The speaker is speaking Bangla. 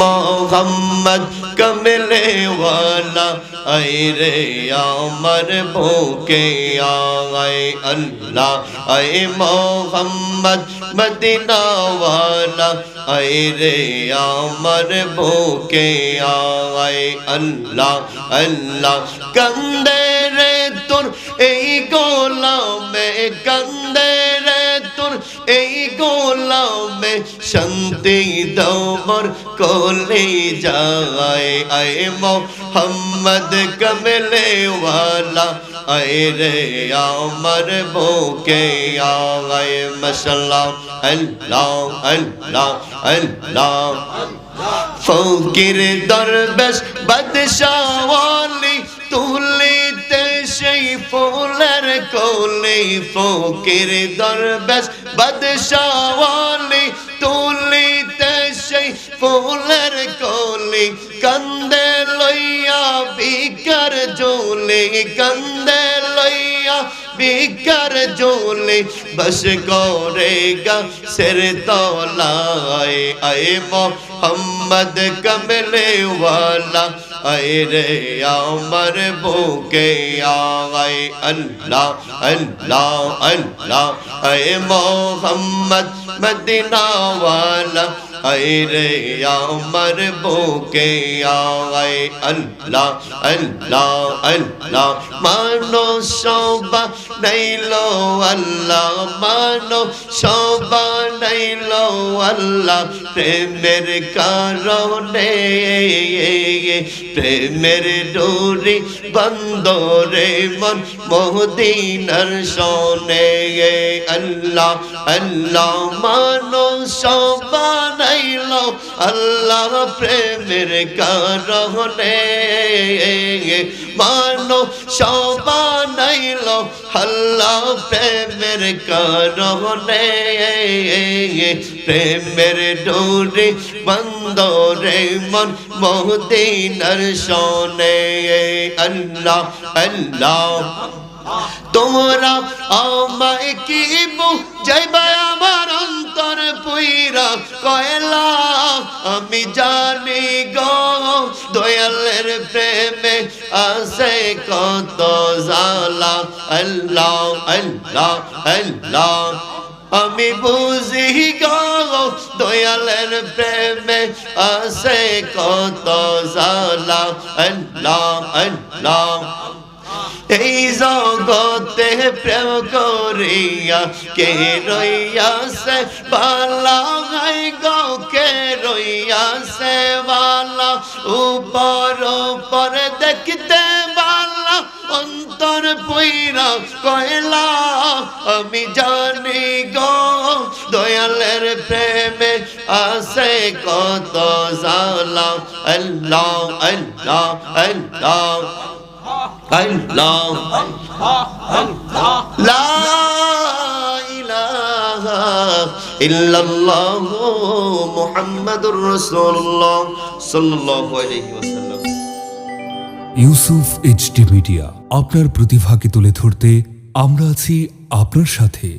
মোহাম্মদ কমলে ওয়ালা আই রে আমার বুকে আয় আল্লাহ আই মোহাম্মদ মদিনা ওয়ালা আই রে আমার বুকে আয় আল্লাহ আল্লাহ কন্দে রে তোর এই গোলামে কন্দে গোলামে শান্তি দমর কোলে যায়। আয় মোহাম্মদ কমলে ওয়ালা আয় রে আমার বুকে আয় মশাল্লাহ, আল্লাহ আল্লাহ আল্লাহ। ফকির দরবেশ বাদশাওয়ালি তুলিতে সেই কোলে ফকির দরবেশ, বাদশাওয়ালি তুলিতে সেই ফুলের কোলে কন্দে লইয়া বিকার জোলে কন্দে লইয়া বিকার জোলে বস করেগা সির তলায় আয় মোহাম্মদ কমলে ওয়ালা রে আমার বুকে আয় আল্লাহ আল্লাহ আল্লাহ। আয় মোহাম্মদ মদিনা ওয়ালা আয় রে আমার বুকে আয় আল্লাহ আল্লাহ আল্লাহ। মানো সবা নাইলো আল্লাহ মানো সবা নাইলো আল্লাহ। প্রেমের কারণে প্রেমের ডোরে, বন্দরে মন মোদিনার সনে গে। আল্লাহ আল্লাহ মানো, সবা নাইলো আল্লাহ প্রেমের কারণে মানো, সবা নাইলো আল্লাহ প্রেমের কারণে। প্রেমের ডোরে বন্দরে মন মহদিনার শোনে। আল্লাহ আল্লাহ, তোমরা আমায় কি যাইবা আমার অন্তর পুইরা কয়লা? আমি জানি দয়ালের প্রেমে আছে কত জালা আল্লাহ আল্লাহ আল্লাহ। আমি বুঝি গো, দয়ালের প্রেমে আছে কত জালা আল্লাহ আল্লাহ। এই জগতে প্রেম করিয়া কে রইয়াছে? বালা গাই গো, কে রইয়াছে বালা উপর উপর দেখতে বালা, অন্তর পইরা কয়লা। আমি জানি গো, দয়ালের প্রেমে আছে কত জালা আল্লাহ আল্লাহ আল্লাহ আল্লাহ। লা ইলাহা ইল্লাল্লাহ মুহাম্মাদুর রাসূলুল্লাহ ইউসুফ মিডিয়া আপনার প্রতিভাকে তুলে ধরতে আমরা আছি আপনার সাথে।